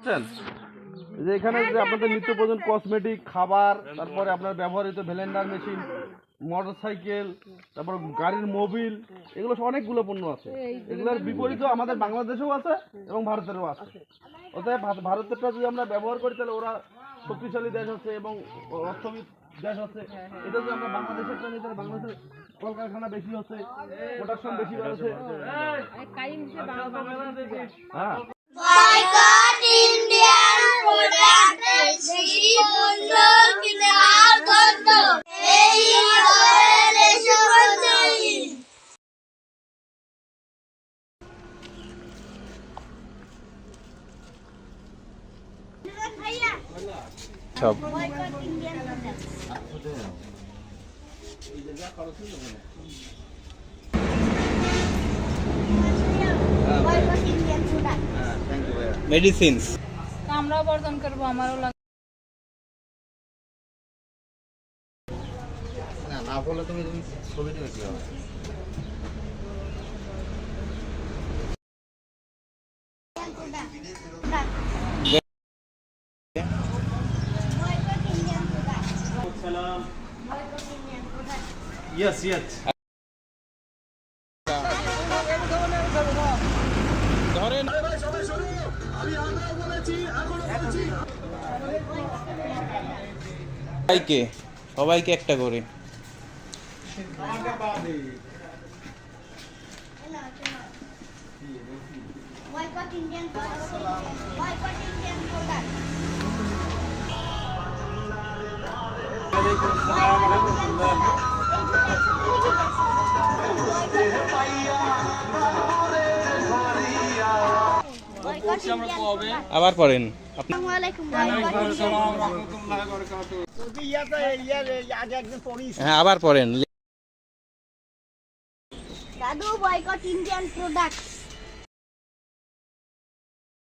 বুঝছেন? যে এখানে যে আপনাদের নিত্য প্রয়োজন কসমেটিক খাবার তারপরে আপনার ব্যবহৃত ভ্যালেন্ডার মেশিন মোটর সাইকেল তারপর গাড়ির মোবিল এগুলো সব অনেকগুলো পণ্য আছে। এগুলোর বিপরীত আমাদের বাংলাদেশেও আছে এবং ভারতেরও আছে। অতএব ভারতেরটা যদি আমরা ব্যবহার করি তাহলে ওরা শক্তিশালী দেশ আছে এবং অর্থবিদ দেশ আছে। এটা যদি আমরা বাংলাদেশেরটা নিই তাহলে বাংলাদেশের কলকারখানা বেশি হচ্ছে প্রোডাকশন বেশি হচ্ছে হ্যাঁ। সব। মেডিসিনস আমরা বর্জন করব আমারও লাগবে না বলে তুমি তুমি ছবি Yes, yet. সবাইকে সবাইকে একটা করে। আবার পড়েন। হ্যাঁ আবার পড়েন। দাদু বয়কট ইন্ডিয়ান প্রোডাক্ট